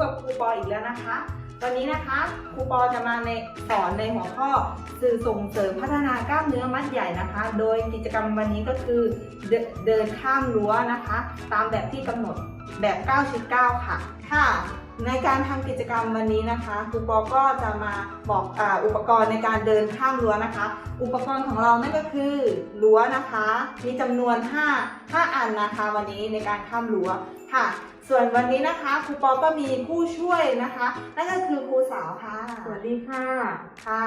กับครูปออีกแล้วนะคะ วันนี้นะคะครูปอจะมาในสอนในหัวข้อสื่อส่งเสริมพัฒนากล้ามเนื้อมัดใหญ่นะคะ โดยกิจกรรมวันนี้ก็คือเดเดินข้ามรั้วนะคะ ตามแบบที่กำหนดแบบ9ชิด9ค่ะ ค่ะ ในการทำกิจกรรมวันนี้นะคะครูปอก็จะมาบอกออุปกรณ์ในการเดินข้ามรั้วนะคะ อุปกรณ์ของเรานั่นก็คือรั้วนะคะ มีจำนวน 5 5 อันนะคะ วันนี้ในการข้ามรั้วค่ะ ส่วนวันนี้นะคะครูปอก็มีผู้ช่วยนะคะ นั่นก็คือครูสาวค่ะ สวัสดีค่ะ ค่ะ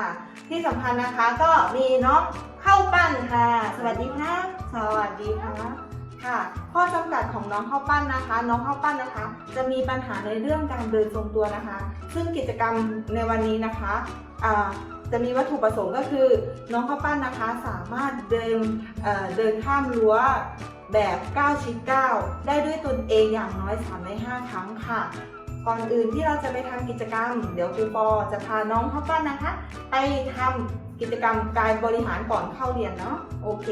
ที่สำคัญนะคะก็มีน้องเข้าปั้นค่ะ สวัสดีค่ะ สวัสดีค่ะค่ะ ข้อจำกัดของน้องเข้าปั้นนะคะ น้องเข้าปั้นนะคะ จะมีปัญหาในเรื่องการเดินทรงตัวนะคะ ซึ่งกิจกรรมในวันนี้นะคะอ่าจะมีวัตถุประสงค์ก็คือ น้องข้าวปั้นนะคะ สามารถเดินเอ่อเดินข้ามรั้ว แบบ 9 ชิด9ได้ด้วยตนเองอย่างน้อย3ใน5ครั้งค่ะ ก่อนอื่นที่เราจะไปทำกิจกรรม เดี๋ยวครูปอจะพาน้องข้าวปั้นนะคะ ไปทำกิจกรรมการบริหารก่อนเข้าเรียนเนาะโอเค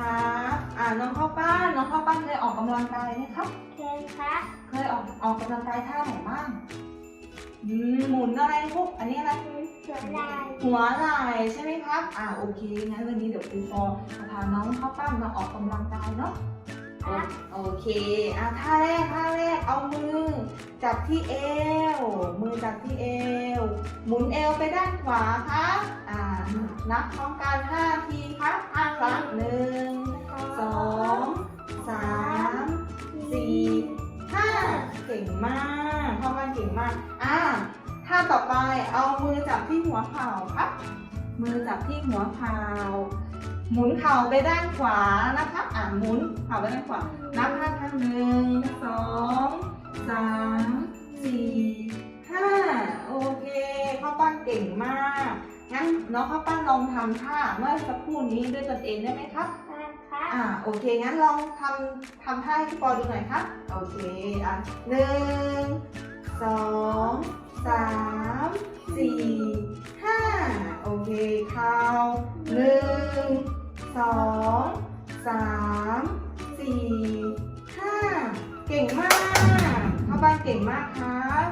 ครับอ่าน้องข้าวปั้นน้องข้าวปั้นเคยออกกำลังกายไหมครับเคยค่ะเคยออกออกกำลังกายท่าไหนบ้าง อืมหมุนอะไรพวกอันนี้อะไรสวนลายหัวไหล่ใช่ไหมครับ อ่าโอเคงั้นวันนี้เดี๋ยวครูปอจะพาน้องข้าวปั้นมาออกกำลังกายเนาะครับโอเคอ่าท่าแรกท่าแรกเอามือ จับที่เอว มือจับที่เอว หมุนเอวไปด้านขวาครับ อ่า นับพร้อมกันห้าทีครับห้าครั้งหนึ่งสองสามสี่ห้าเก่งมากพ่อบ้านเก่งมาก อ่าท่าต่อไปเอามือจับที่หัวเข่าครับ มือจับที่หัวเข่า หมุนเข่าไปด้านขวานะครับอ่าหมุนเข่าไปด้านขวา นับห้าครั้งหนึ่งสองสามสี่ห้าโอเคข้าวปั้นเก่งมาก งั้นน้องข้าวปั้นลองทำท่าเมื่อสักครู่นี้ด้วยตนเองได้ไหมครับค่ะอ่าโอเค งั้นลองทำทำท่าให้พี่ปอดูหน่อยครับ โอเค อะหนึ่ง สองสามสี่ห้าโอเคเข้าหนึ่งสองสามสี่ห้าเก่งมากเข้าบ้านเก่งมากครับ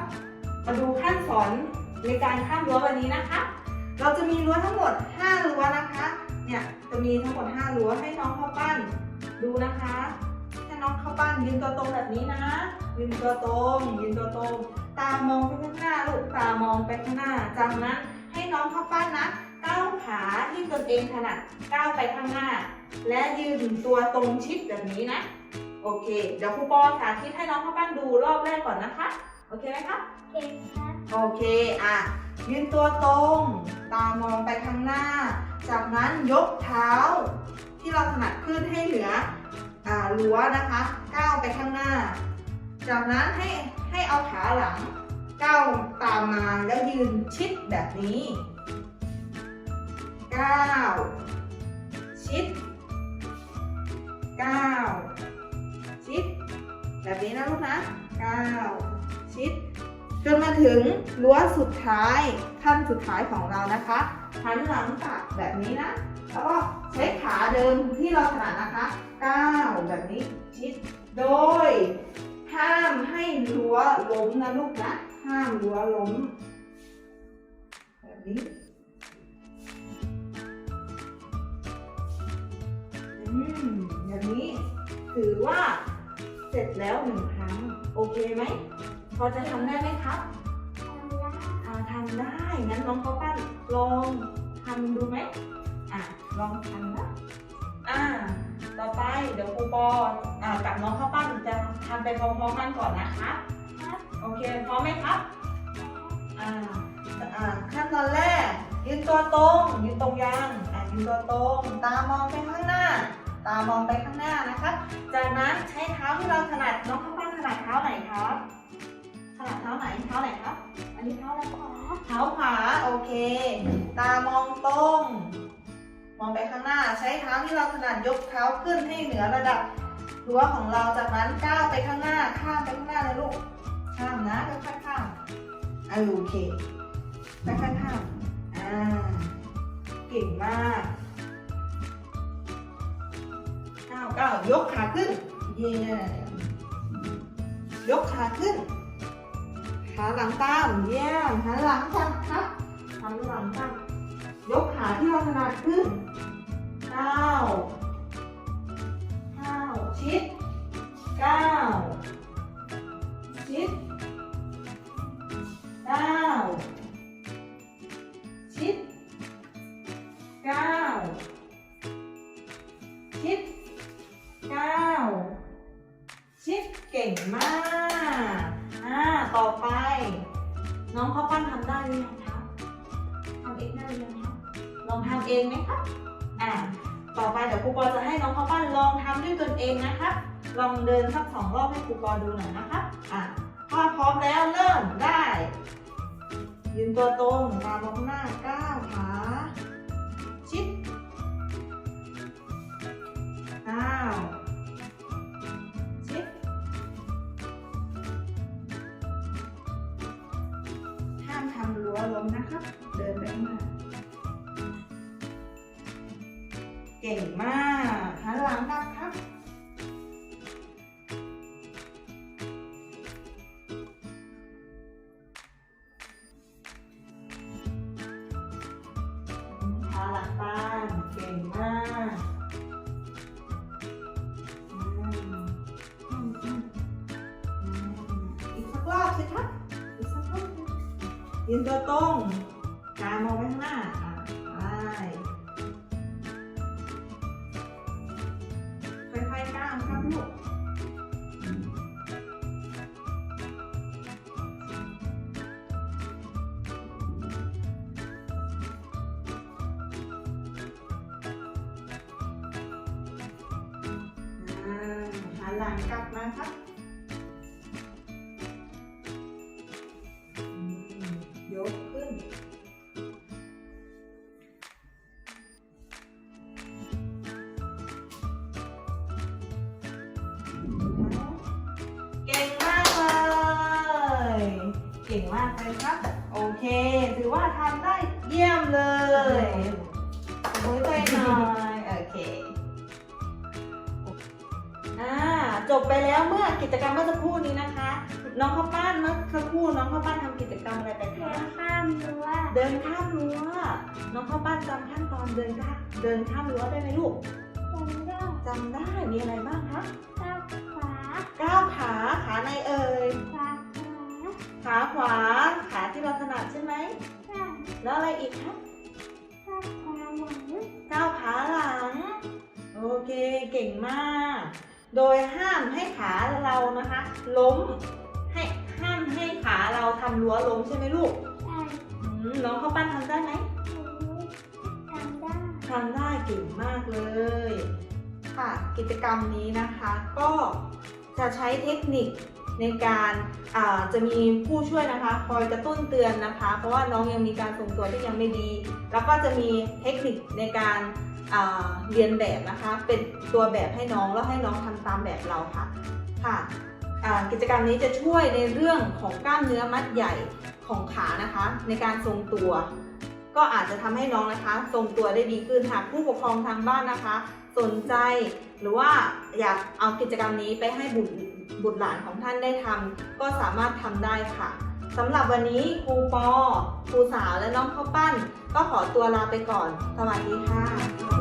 มาดูขั้นสอนในการข้ามรั้ววันนี้นะคะ เราจะมีรั้วทั้งหมด 5 รั้วนะคะ เนี่ยจะมีทั้งหมด 5 รั้วให้น้องข้าปั้นดูนะคะ น้องเข้าปั้นยืนตัวตรงแบบนี้นะ ยืนตัวตรงยืนตัวตรง ตามองไปข้างหน้าลูกตามองไปข้างหน้าจากนั้นให้น้องเข้าปั้นนะก้าวขาที่ตนเองถนัดก้าวไปข้างหน้า และยืนตัวตรงชิดแบบนี้นะ โอเค เดี๋ยวครูปอสาธิตให้น้องเข้าปั้นดูรอบแรกก่อนนะคะ โอเคไหมคะเคค่ะโอเคอะยืนตัวตรง ตามองไปข้างหน้า จากนั้นยกเท้า ที่เราถนัดขึ้นให้เหนืออ่า รั้วนะคะก้าวไปข้างหน้า จากนั้นให้ให้เอาขาหลังก้าวตามมาแล้วยืนชิดแบบนี้ก้าวชิดก้าวชิด แบบนี้นะลูกนะก้าวชิด จนมาถึงรั้วสุดท้ายขั้นสุดท้ายของเรานะคะหันหลังกลับแบบนี้นะ แล้วก็ใช้ขาเดิมที่เราถนัดนะคะก้าวแบบนี้ชิดโดย ห้ามให้รั้วล้มนะลูกนะห้ามรั้วล้ม แบบนี้อืมแบบนี้ถือว่าเสร็จแล้วหนึ่งครั้ง โอเคไหม พอจะทำได้ไหมครับอ่าทำได้ งั้นน้องเขาปั้นลองทำดูไหมอะลองทำนะอ่า ต่อไปเดี๋ยวครูปออ่ากับน้องข้าวปั้นจะทำไปพร้อมๆกันก่อนนะคะโอเคพร้อมไหมครับอ่าอ่าขั้นตอนแรก ยืนตัวตรงยืนตรงยังอ่ายืนตัวตรงตามองไปข้างหน้า ตามองไปข้างหน้านะคะจากนั้นใช้เท้าที่เราถนัดน้องข้าวปั้นถนัดเท้าไหนครับ ถนัดเท้าไหนเท้าไหนครับ อันนี้เท้าอะไรคะเท้าขวาโอเค ตามองตรง มองไปข้างหน้าใช้เท้าที่เราถนัดยกเท้าขึ้นให้เหนือระดับรั้วของเราจากนั้นก้าวไปข้างหน้าข้ามไปข้างหน้าเลยลูกข้ามนะค่อยๆข้ามอะโอเคค่อยๆข้ามอ่าเก่งมากก้าวก้าวยกขาขึ้นเย่ยกขาขึ้น ขาหลังตามเยี่ยมหันหลังจังครับหันหลังจังยกขาที่เราถนัดขึ้นก้าวก้าวชิดก้าวชิดก้าว องทำเองไหมคะอ่าต่อไปเดี๋ยวครูปอจะให้น้องข้าวปั้นลองทำด้วยตนเองนะคะ ลองเดินสักสองรอบให้ครูปอดูหน่อยนะคะอ่าถ้าพร้อมแล้วเริ่มได้ ยืนตัวตรงตามองข้างหน้าก้าวขาชิดก้าวชิดห้ามทำรั้วล้มนะครับ มากหันหลังกลับครับ ขาหลังตามเก่งมากอืมอืมอืมอืมอีกสักรอบสิครับ อีกสักรอบหนึ่งยืนตัวตรงกายมองไปข้างหน้า นหลังกลับมาครับยกขึ้น เก่งมากเลย เก่งมากเลยครับ โอเค ถือว่าทำได้เยี่ยมเลยขอบคุณตัวเองหน่อย จบไปแล้วเมื่อกิจกรรมเมื่อสักครู่นี้นะคะ น้องข้าวปั้นเมื่อสักครู่น้องข้าวปั้นทำกิจกรรมอะไรไปเดิคะนข้ามรั้วเดินข้ามรั้ว น้องข้าวปั้นจำขั้นตอนเดินข้ามเดินข้ามรั้วได้ไหมลูกเดินรอบจำได้มีอะไรบ้างคะก้าวขวาก้าวขาขาในเอ่ยขวาขวาขาขวา ขาที่เราถนัดใช่ไหมข้างแล้วอะไรอีกคะข้างขวาหลังก้าวขาหลัง โอเคเก่งมาก โดยห้ามให้ขาเรานะคะ ล้มให้ห้ามให้ขาเราทำรั้วล้มใช่ไหมลูกใช่อืมน้องข้าวปั้นทำได้ไหมทำได้ทำได้เก่งมากเลย ค่ะกิจกรรมนี้นะคะก็จะใช้เทคนิคในการอ่าจะมีผู้ช่วยนะคะคอยกระตุ้นเตือนนะคะ เพราะว่าน้องยังมีการทรงตัวที่ยังไม่ดี แล้วก็จะมีเทคนิคในการอ่า เรียนแบบนะคะ เป็นตัวแบบให้น้องแล้วให้น้องทำตามแบบเราค่ะค่ะกิจกรรมนี้จะช่วยในเรื่องของกล้ามเนื้อมัดใหญ่ของขานะคะ ในการทรงตัว ก็อาจจะทำให้น้องนะคะทรงตัวได้ดีขึ้นหากผู้ปกครองทางบ้านนะคะ สนใจหรือว่าอยากเอากิจกรรมนี้ไปให้บุตรบุตรหลานของท่านได้ทำก็สามารถทำได้ค่ะสำหรับวันนี้ครูปอครูสาวและน้องข้าวปั้น ก็ขอตัวลาไปก่อน สวัสดีค่ะ